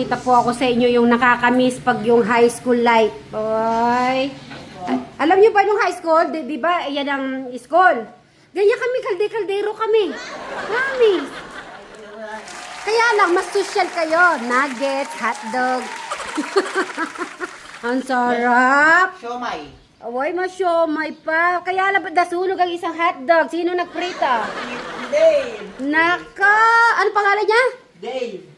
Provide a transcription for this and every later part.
Kita po ako sa inyo yung nakakamiss pag yung high school life. Boy. Alam niyo ba yung high school? Di, di ba? Yan ang school. Ganyan kami, kalde-kaldero kami. Promise. Kaya lang, mas social kayo. Nuggets, hotdog. ang sarap. Siomay. Away, masyomay pa. Kaya lang, ba't nasunog ang isang hotdog? Sino nagprita? Dave! Naka! Ano pangalan niya? Dave!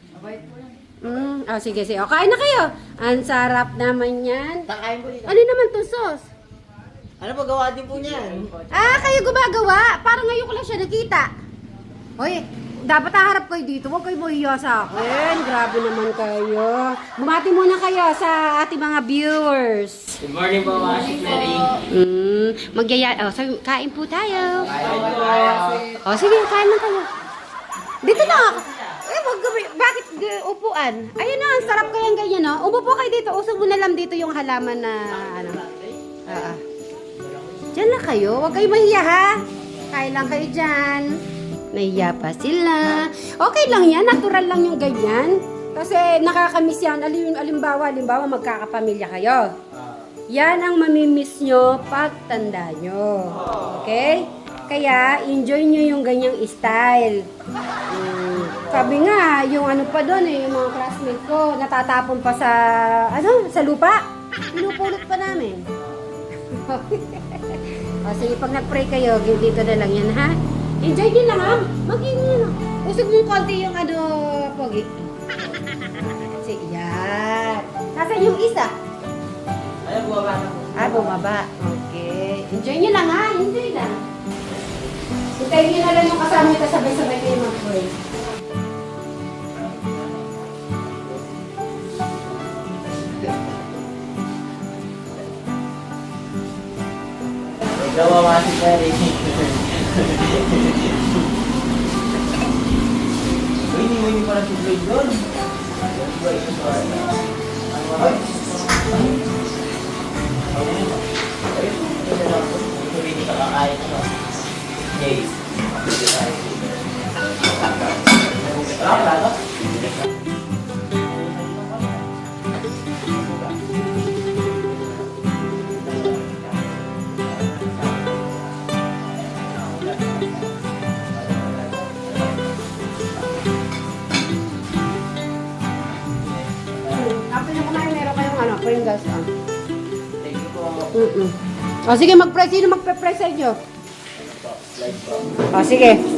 Mm, oh, sige, sige. O, kain na kayo. Ang sarap naman yan. Takain po dito. Ano naman to sauce? Ano ba gawa din po niyan? Ah, kayo gumagawa. Parang ngayon ko lang siya nakita. Hoy, dapat haharap kayo dito. Huwag kayo mahiya sa akin. Grabe naman kayo. Bumati muna kayo sa ating mga viewers. Good morning po, mga Mary. Mm, magyaya... Oh, sabi, kain po tayo. Kain po. Oh, sige, kain lang kayo. Dito na ako. Eh, wag gabi. Bakit g- upuan? Ayun na, ang sarap kayang ganyan, no? Umupo kayo dito. Usog mo na lang dito yung halaman na, ano. Ah, ah. Diyan lang kayo. Huwag kayo mahiya, ha? Kain lang kayo dyan. Nahiya pa sila. Okay lang yan. Natural lang yung ganyan. Kasi nakakamiss yan. Alim, alimbawa, alimbawa, magkakapamilya kayo. Yan ang mamimiss nyo pagtanda nyo. Okay? Kaya, enjoy nyo yung ganyang style. Mm, sabi nga, yung ano pa doon eh, yung mga classmate ko, natatapon pa sa, ano, sa lupa. Pinupulot pa namin. o sige, pag nag-pray kayo, dito na lang yan, ha? Enjoy din lang, ha? Maging, ano, usog mo konti yung ano, pogi. Sige, yan. Nasaan yung isa? Ano gawa na po? Ah, bumaba. Okay. Enjoy nyo lang ha. Enjoy lang. Hintayin nyo na lang yung kasama nyo sabay-sabay kayo mag-pray. Gawa mga si Mary. Uy, hindi mo yung pala si Blade doon. Uy, ano, Pringles. Ah. Thank you po. Mm-mm. O sige, mag-pray. Sino magpe-pray sa inyo? Like po. O sige.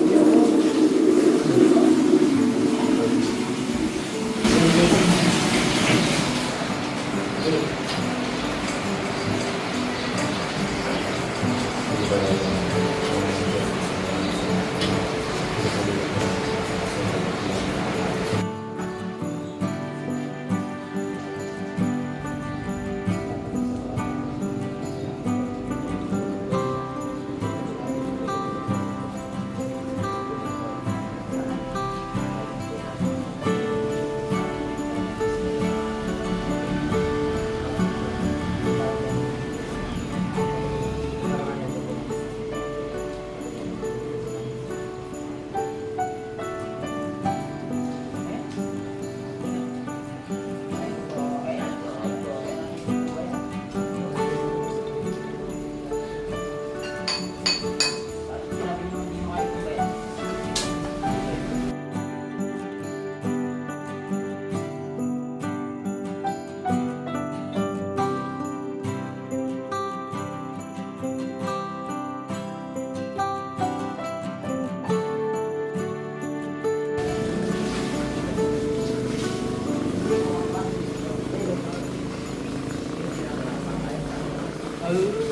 ừ.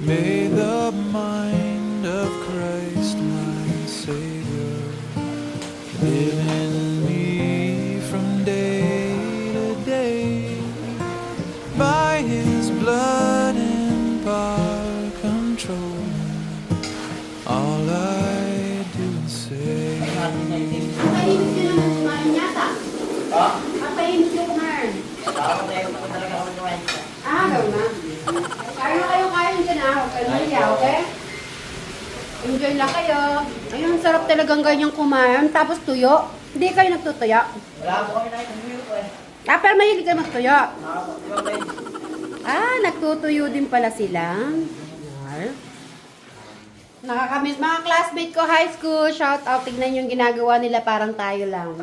Made up ah. Huwag kayo mahiya, okay? Enjoy lang kayo. Ayun, sarap talagang ganyang kumain. Tapos tuyo. Hindi kayo nagtutuyo. Wala po kami view ko eh. Ah, pero mahilig kayo magtuyo. Ah, nagtutuyo din pala sila. Ayan. Nakakamiss. Mga classmate ko high school, shout out. Tignan yung ginagawa nila parang tayo lang.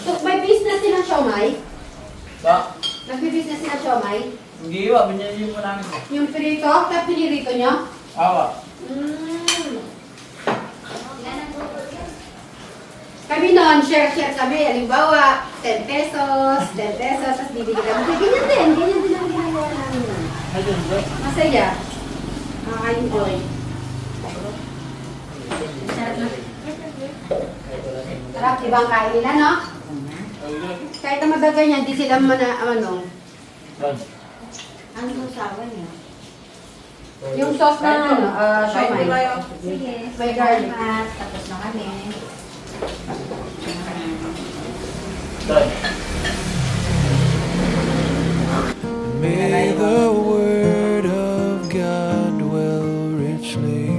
So, may business silang siomay? Ba? Nagbi-business sila siomay? Hindi ba? Binili mo namin. Yung pirito, tapos pinirito nyo? Awa. Mm. Kami noon, share-share kami. Halimbawa, 10 pesos, 10 pesos, tapos bibigyan kami. Ganyan din, ganyan din ang ginagawa namin. ba? Masaya. Nakaka-enjoy. Sarap, di ba ang kain nila, no? Kahit na magaganyan, di sila mana, ano, Ano yung sawa niya? yung sauce na, ano, uh, siomay. Sige. May garlic. Tapos na kami. May the word of God dwell richly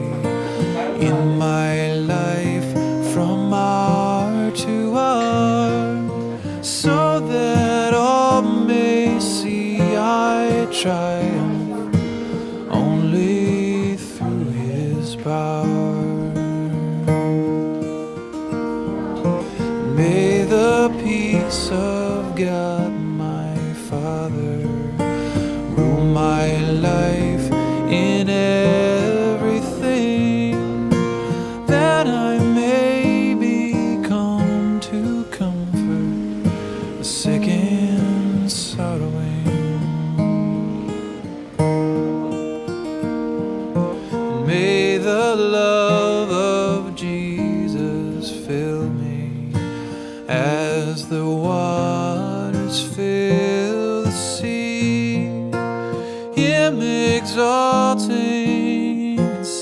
in my life from hour to hour, so that all may see I triumph only through His power. Peace of God,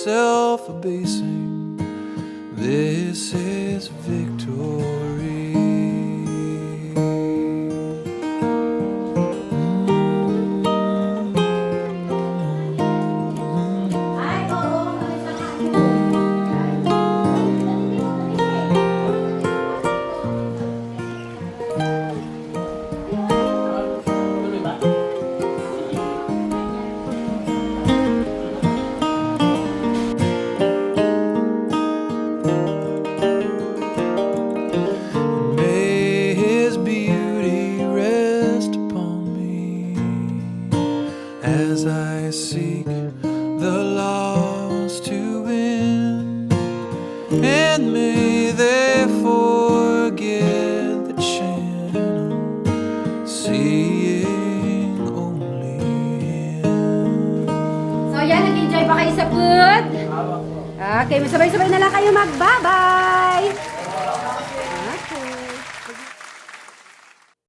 self abasing. This is victory. Okay, sabay-sabay na lang kayo mag-bye-bye!